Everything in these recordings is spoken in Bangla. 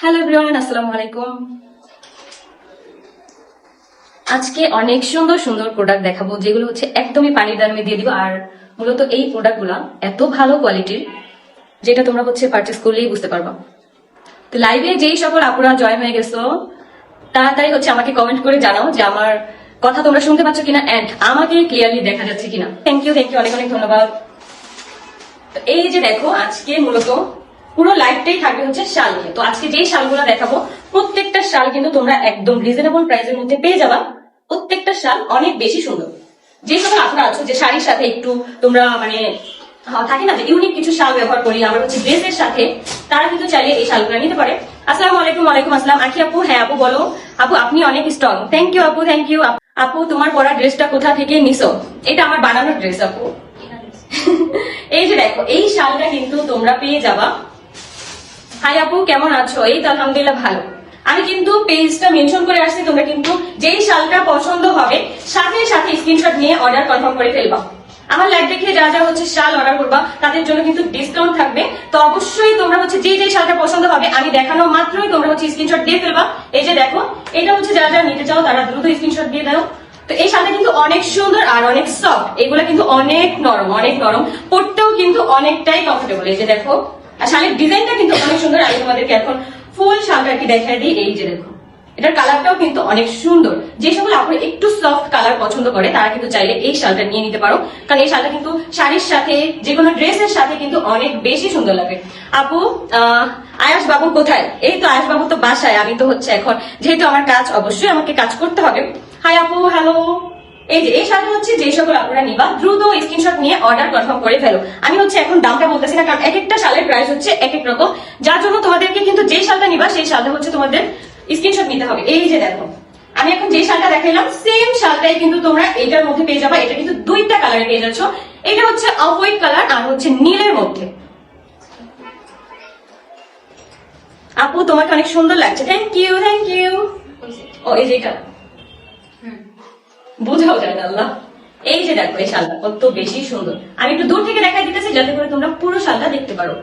হ্যালো এভরিওয়ান আসসালামু আলাইকুম। আজকে অনেক সুন্দর সুন্দর প্রোডাক্ট দেখাবো, যেগুলো হচ্ছে একদমই পানির দামে দিয়ে দিব, আর মূলত এই প্রোডাক্টগুলো এত ভালো কোয়ালিটির যেটা তোমরা হচ্ছে পারচেস করলেই বুঝতে পারবা। তো লাইভে যেই সকল আপুরা জয়েন হয়ে গেছো, তাড়াতাড়ি হচ্ছে আমাকে কমেন্ট করে জানাও যে আমার কথা তোমরা শুনতে পাচ্ছ কিনা অ্যান্ড আমাকে ক্লিয়ারলি দেখা যাচ্ছে কিনা। থ্যাংক ইউ থ্যাংক ইউ অনেক অনেক ধন্যবাদ। এই যে দেখো, আজকে মূলত পুরো লাইফটাই থাকবে হচ্ছে শাল নিয়ে। তো আজকে যেই শালগুলো দেখাবো প্রত্যেকটা শাল কিন্তু তোমরা একদম রিজনেবল প্রাইসের মধ্যে পেয়ে যাবা। প্রত্যেকটা শাল অনেক বেশি সুন্দর। যে সকল আপনারা আছো যে শাড়ির সাথে একটু তোমরা মানে হ্যাঁ, থাকে না যে ইউনিক কিছু শাল ব্যবহার করি আমরা হচ্ছে ড্রেসের সাথে তারা কিন্তু চাইলে এই শালগুলো নিতে পারে। আসসালামু আলাইকুম ওয়ালাইকুম আসসালাম। আখি আপু? হ্যাঁ আপু বলো। আপু আপনি অনেক স্ট্রং থ্যাংক ইউ আপু থ্যাংক ইউ আপু তোমার পরা ড্রেসটা কোথা থেকে নিছো? এটা আমার বানানোর ড্রেস আপু। এই যে দেখো এই শালটা কিন্তু তোমরা পেয়ে যাবা। হাই আপু কেমন আছো? এই তো আলহামদুলিল্লাহ ভালো। আমি কিন্তু পেজটা মেনশন করে আসছি, তোমরা কিন্তু যেই শালটা পছন্দ হবে, সাথে সাথে স্ক্রিনশট নিয়ে অর্ডার কনফার্ম করে ফেলবা। আমার লাইভ দেখে যা যা হচ্ছে শাল অর্ডার করবা, তাদের জন্য কিন্তু ডিসকাউন্ট থাকবে। তো অবশ্যই তোমরা হচ্ছে যে যে শালটা পছন্দ হবে, আমি দেখানো মাত্রই তোমরা হচ্ছে স্ক্রিনশট দিয়ে ফেলবা। এই যে দেখো, এটা হচ্ছে যারা যারা নিতে চাও, তারা দ্রুত স্ক্রিনশট দিয়ে দাও। তো এই শালটা কিন্তু অনেক সুন্দর আর অনেক সফট এগুলো কিন্তু অনেক নরম অনেক নরম পড়তেও কিন্তু অনেকটাই কমফোর্টেবল এই যে দেখো আর শালের ডিজাইনটা কিন্তু অনেক সুন্দর। আমি তোমাদেরকে এখন ফুল শালটা কি দেখাই দিই। এই যে দেখো, এটার কালারটাও কিন্তু অনেক সুন্দর। যে সকল আপনার একটু সফট কালার পছন্দ করে, তারা কিন্তু চাইলে এই শালটা নিয়ে নিতে পারো। কারণ এই শালটা কিন্তু শাড়ির সাথে, যে কোনো ড্রেসের সাথে কিন্তু অনেক বেশি সুন্দর লাগে। আপু আয়াস বাবু কোথায়? এই তো আয়াস বাবু তো বাসায়, আমি তো হচ্ছে এখন, যেহেতু আমার কাজ অবশ্যই আমাকে কাজ করতে হবে। হাই আপু হ্যালো এই যে, এই শাড়ি হচ্ছে যে সকল আপনারা নিবা, দ্রুত স্ক্রিনশট নিয়ে অর্ডার কনফার্ম করে ফেলো। আমি হচ্ছে এখন দামটা বলতেছি না, কারণ এক একটা শালের প্রাইস হচ্ছে এক এক রকম। যার জন্য তোমাদেরকে কিন্তু যে শালটা নিবা, সেই শালটা হচ্ছে তোমাদের স্ক্রিনশট নিতে হবে। এই যে দেখো, আমি এখন যে শালটা দেখাইলাম সেম শালটাই কিন্তু তোমরা এটার মধ্যে পেয়ে যাবা। এটা কিন্তু দুইটা কালারে পেয়ে যাচ্ছ। এটা হচ্ছে অফ হোয়াইট কালার আর হচ্ছে নীলের মধ্যে। আপু, তোমাকে অনেক সুন্দর লাগছে। থ্যাংক ইউ থ্যাংক ইউ ও, এই যে এটা। বোঝাও যায় না আল্লাহ। এই যে দেখো এই শালটা কত বেশি সুন্দর। আমি একটু দূর থেকে দেখাই দিতেছি যাতে করে তোমরা পুরো শালটা দেখতে পারো।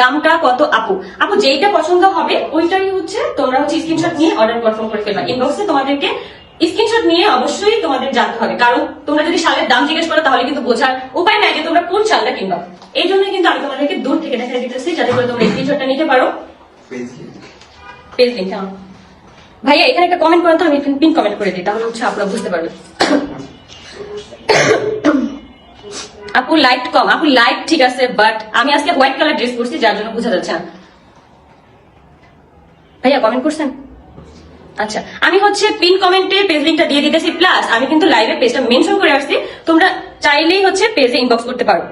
দামটা কত আপু? আপু যেইটা পছন্দ হবে ওইটাই হচ্ছে তোমরা হচ্ছে স্ক্রিনশট নিয়ে অর্ডার কনফার্ম করে ফেলবা। ইনবক্সে তোমাদেরকে স্ক্রিনশট নিয়ে অবশ্যই তোমাদের জানতে হবে। কারণ তোমরা যদি শালের দাম জিজ্ঞেস করো তাহলে কিন্তু বোঝার উপায় নাই যে তোমরা কোন শালটা কিনবা। এই জন্য কিন্তু আমি তোমাদেরকে দূর থেকে দেখাই দিতেছি যাতে করে তোমরা স্ক্রিনশটটা নিতে পারো। পেজ লিঙ্ক হ্যাঁ। ভাইয়া, এখানে একটা কমেন্ট করেন তো, আমি পিন কমেন্ট করে দিই, তাহলে হচ্ছে আপনারা বুঝতে পারবেন। আপু লাইট কম। আপু লাইট ঠিক আছে বাট আমি আজকে হোয়াইট কালার ড্রেস পরছি, যার জন্য বোঝা যাচ্ছে ভাইয়া কমেন্ট করছেন? আচ্ছা আমি হচ্ছে পিন কমেন্টে পেজ লিঙ্কটা দিয়ে দিতেছি প্লাস আমি কিন্তু লাইভে পেজটা মেনশন করে আসছি, তোমরা চাইলেই হচ্ছে পেজে ইনবক্স করতে পারো।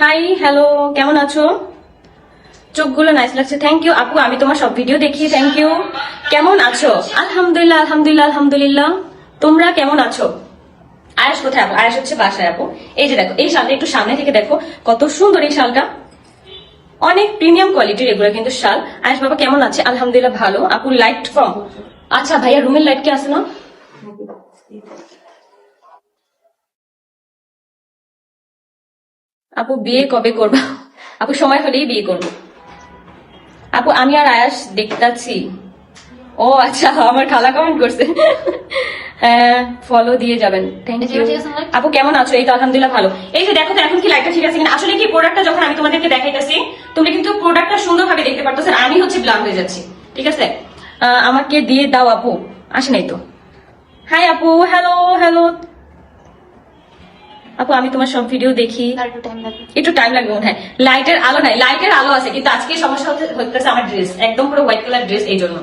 হাই হ্যালো কেমন আছো? চোখগুলো নাইস লাগছে। থ্যাংক ইউ আপু, আমি তোমার সব ভিডিও দেখি। থ্যাংক ইউ কেমন আছো? আলহামদুলিল্লাহ আলহামদুলিল্লাহ আলহামদুলিল্লাহ। তোমরা কেমন আছো? আয়াস কোথায় আপু? আয়াস হচ্ছে বাসায় আপু। এই যে দেখো, এই শালটা একটু সামনে থেকে দেখো। কত সুন্দর এই শালটা। অনেক প্রিমিয়াম কোয়ালিটির এগুলো কিন্তু শাল। আয়াস বাবা, কেমন আছে? আলহামদুলিল্লাহ, ভালো। আপু লাইট কম। আচ্ছা ভাইয়া রুমের লাইট কি আছে না? আপু, বিয়ে কবে করবা? আপু, সময় হলেই বিয়ে করব। আপু আমি আর আয়াস দেখতাছি। ও আচ্ছা আমার খালা কমেন্ট করছে। হ্যাঁ ফলো দিয়ে যাবেন। থ্যাংক ইউ আপু কেমন আছো? এই তো আলহামদুলিল্লাহ ভালো। এই যে দেখো তো এখন কি লাইটটা ঠিক আছে কিনা? আসলে কি প্রোডাক্টটা যখন আমি তোমাদেরকে দেখাইতেছি তোমরা কিন্তু প্রোডাক্টটা সুন্দরভাবে দেখতে পারতো আর আমি হচ্ছে ব্লার হয়ে যাচ্ছি। ঠিক আছে? আমাকে দিয়ে দাও আপু। আসে নাই তো। হাই আপু। হ্যালো হ্যালো আপু আমি তোমার সব ভিডিও দেখি। একটু টাইম লাগবে। মনে হয়। লাইটের আলো নাই লাইটের আলো আছে কিন্তু আজকে সমস্যা হতেছে আমার ড্রেস একদম পুরো হোয়াইট কালার ড্রেস এই জন্য।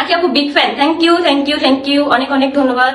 আকি আপু big fan thank you thank you thank you অনেক অনেক ধন্যবাদ।